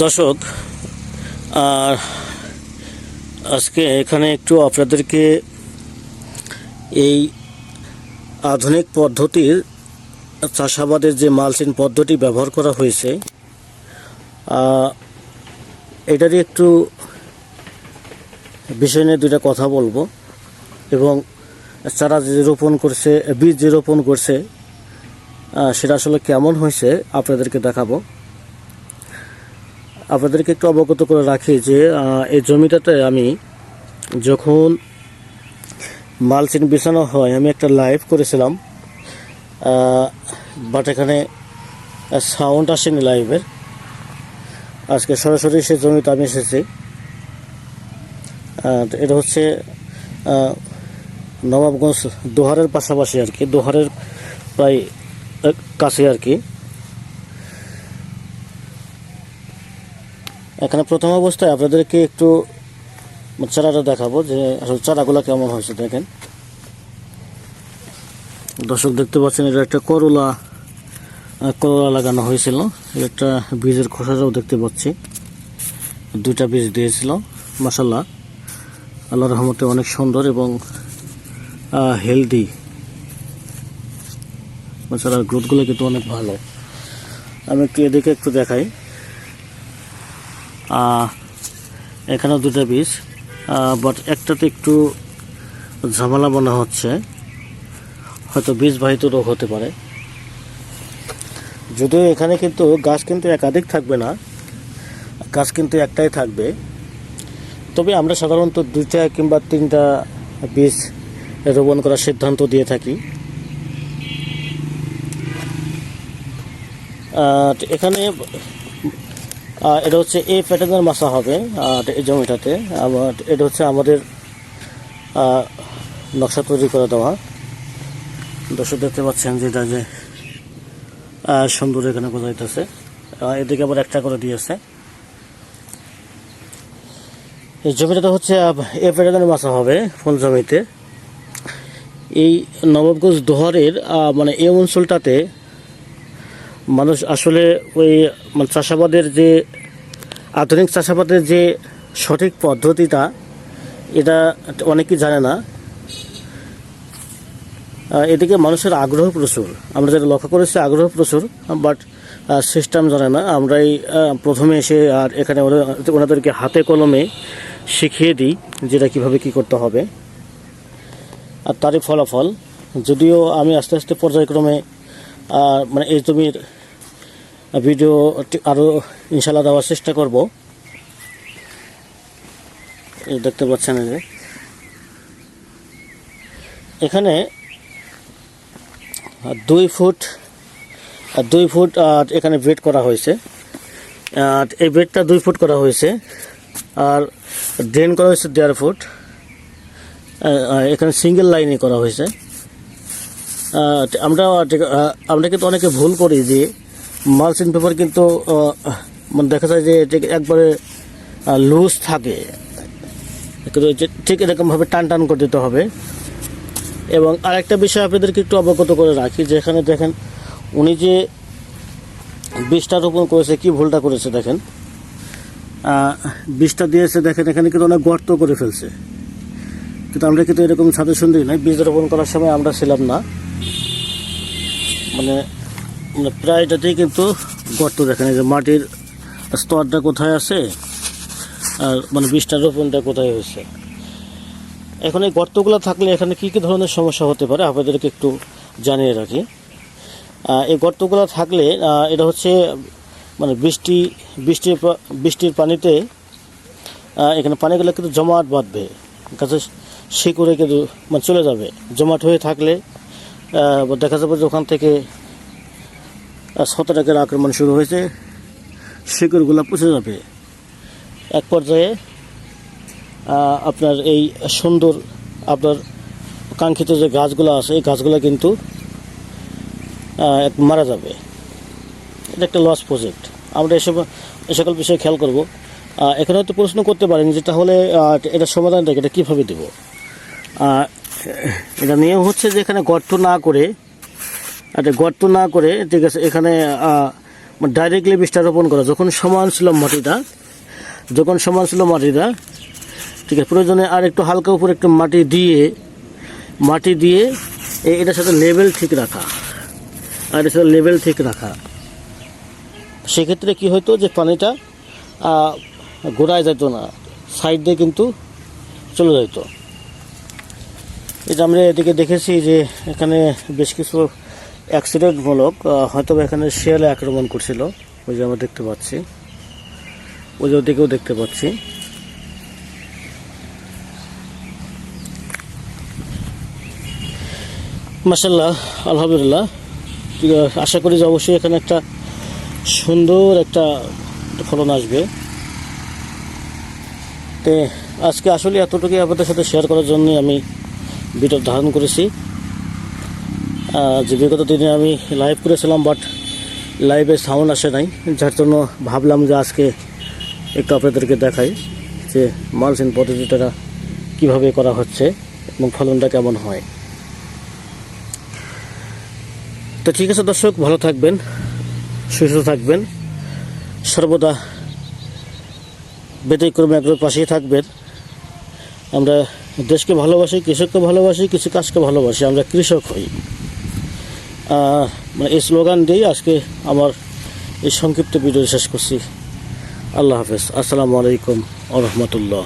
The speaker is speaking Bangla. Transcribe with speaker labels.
Speaker 1: দর্শক, আর আজকে এখানে একটু আপনাদেরকে এই আধুনিক পদ্ধতির চাষাবাদের যে মালচিন পদ্ধতি ব্যবহার করা হয়েছে এটারই একটু বিষয় নিয়ে দুইটা কথা বলব। এবং চারা যে রোপণ করছে, বীজ যে রোপণ করছে সেটা আসলে কেমন হয়েছে আপনাদেরকে দেখাবো। আপনাদেরকে একটু অবগত করে রাখি যে এই জমিটাতে আমি যখন মালচিন বিছানো হয়, আমি একটা লাইভ করেছিলাম বাট এখানে সাউন্ড আসেনি লাইভের আজকে সরাসরি সে জমিতে আমি এসেছি। এটা হচ্ছে নবাবগঞ্জ দোহারের পাশাপাশি আর কি, দোহারের প্রায় কাছে আর কি। এখানে প্রথম অবস্থায় আপনাদেরকে একটু চারাটা দেখাবো যে আসলে চারাগুলো কেমন হয়েছে, দেখেন। দর্শক দেখতে পাচ্ছেন, এটা একটা করলা করলা লাগানো হয়েছিল। একটা বীজের খোসাটাও দেখতে পাচ্ছি। দুইটা বীজ দিয়েছিল মাসাল্লাহ আল্লাহ রহমতে অনেক সুন্দর এবং হেলদি চারার গ্রোথগুলো কিন্তু অনেক ভালো। আমি একটু এদিকে একটু দেখাই। এখানেও দুটা বীজ বাট একটাতে একটু ঝামেলা মনে হচ্ছে। হয়তো বীজ বাহিত রোগ হতে পারে। যদিও এখানে কিন্তু গাছ কিন্তু একাধিক থাকবে না, গাছ কিন্তু একটাই থাকবে। তবে আমরা সাধারণত দুইটা কিংবা তিনটা বীজ রোপণ করার সিদ্ধান্ত দিয়ে থাকি। এখানে এটা হচ্ছে এই প্যাটার্নের মাছা হবে এই জমিটাতে। আবার এটা হচ্ছে আমাদের নকশা তৈরি করে দেওয়া। দর্শক দেখতে পাচ্ছেন যেটা যে সুন্দর এখানে বোঝাইতেছে এদিকে আবার একটা করে দিয়েছে। এই জমিটাতে হচ্ছে এ প্যাটার্নের মাছা হবে ফুল জমিতে। এই নবাবগঞ্জ দোহারের মানে এই অঞ্চলটাতে মানুষ আসলে ওই মানে চাষাবাদের যে আধুনিক চাষাবাদের যে সঠিক পদ্ধতিটা, এটা অনেকেই জানে না। এদিকে মানুষের আগ্রহ প্রচুর। আমরা যেটা লক্ষ্য করেছি, আগ্রহ প্রচুর বাট সিস্টেম জানে না। আমরাই প্রথমে এসে আর এখানে ওনাদেরকে হাতে কলমে শিখিয়ে দিই যেটা কীভাবে কি করতে হবে। আর তারই ফলাফল, যদিও আমি আস্তে আস্তে পর্যায়ক্রমে মানে এই জমির ভিডিও আরও ইনশাল্লাহ দেওয়ার চেষ্টা করব। দেখতে পাচ্ছেন এখানে দুই ফুট দুই ফুট আর এখানে বেড করা হয়েছে। আর এই বেডটা দুই ফুট করা হয়েছে। আর ড্রেন করা হয়েছে দেড় ফুট। এখানে সিঙ্গেল লাইনে করা হয়েছে। আমরা আমরা কিন্তু অনেকে ভুল করি যে মালচিন পেপার কিন্তু মানে দেখা যায় যে এটি একবারে লুজ থাকে। কিন্তু ঠিক এরকমভাবে টান টান করে দিতে হবে। এবং আরেকটা বিষয় আপনাদেরকে একটু অবগত করে রাখি যে এখানে দেখেন উনি যে বীজটা রোপণ করেছে, কি ভুলটা করেছে দেখেন। বীজটা দিয়েছে, দেখেন এখানে কিন্তু অনেক গর্ত করে ফেলছে। কিন্তু আমরা কিন্তু এরকম সাজেশন দিই নাই, বীজ রোপণ করার সময় আমরা ছিলাম না। মানে মানে প্রায়টাতেই কিন্তু গর্ত দেখেন, এই যে মাটির স্তরটা কোথায় আছে আর মানে বীজটা রোপণটা কোথায় হয়েছে। এখন এই গর্তগুলো থাকলে এখানে কী কী ধরনের সমস্যা হতে পারে আপনাদেরকে একটু জানিয়ে রাখি। এই গর্তগুলো থাকলে এটা হচ্ছে মানে বৃষ্টি বৃষ্টির বৃষ্টির পানিতে এখানে পানিগুলো কিন্তু জমাট বাঁধবে গাছে শিকড়ে কিন্তু মানে চলে যাবে। জমাট হয়ে থাকলে দেখা যাবে যে ওখান থেকে ছত্রাকের আক্রমণ শুরু হয়েছে। শিকড়গুলো পচে যাবে। এক পর্যায়ে আপনার এই সুন্দর, আপনার কাঙ্ক্ষিত যে গাছগুলো আছে, এই গাছগুলো কিন্তু মারা যাবে। এটা একটা লস প্রজেক্ট আমরা এসব, এ সকল বিষয়ে খেয়াল করব। এখানে হয়তো প্রশ্ন করতে পারেন যে তাহলে এটা সমাধানটা এটা কীভাবে দেবো? এটা নিয়ম হচ্ছে যে এখানে গর্ত না করে আচ্ছা গর্ত না করে, ঠিক আছে, এখানে ডাইরেক্টলি বীজটা রোপণ করা, যখন সমান ছিল মাটিটা, যখন সমান ছিল মাটিটা, ঠিক আছে, প্রয়োজনে আর একটু হালকা উপরে একটু মাটি দিয়ে মাটি দিয়ে এটার সাথে লেভেল ঠিক রাখা, আর এটার সাথে লেভেল ঠিক রাখা। সেক্ষেত্রে কি হতো যে পানিটা গোড়ায় যেত না সাইড দিয়ে কিন্তু চলে যেত এটা আমরা এদিকে দেখেছি যে এখানে বেশ কিছু অ্যাক্সিডেন্টমূলক হয়তো এখানে শিয়ালে আক্রমণ করছিল, ওই যে আমরা দেখতে পাচ্ছি। ওই যে ওদিকেও দেখতে পাচ্ছি। মাসাল্লাহ আলহামদুলিল্লাহ। আশা করি যে অবশ্যই এখানে একটা সুন্দর একটা ফলন আসবে। তে, আজকে আসলে এতটুকুই আপনাদের সাথে শেয়ার করার জন্যই আমি ভিডিও ধারণ করেছি। যে বিগত দিনে আমি লাইভ করেছিলাম বাট লাইভে সাউন্ড আসে নাই। যার জন্য ভাবলাম যে আজকে একটু আপনাদেরকে দেখাই যে মালচিন পদ্ধতিটা কীভাবে করা হচ্ছে এবং ফলনটা কেমন হয়। তো ঠিক আছে দর্শক, ভালো থাকবেন, সুস্থ থাকবেন। সর্বদা ব্যতিক্রমে একদম পাশেই থাকবেন। আমরা দেশকে ভালোবাসি, কৃষককে ভালোবাসি, কৃষিকাজকে ভালোবাসি, আমরা কৃষক হই। মানে এই স্লোগান দিয়েই আজকে আমার এই সংক্ষিপ্ত ভিডিও শেষ করছি। আল্লাহ হাফেজ। আসসালামু আলাইকুম আ রহমতুল্লাহ।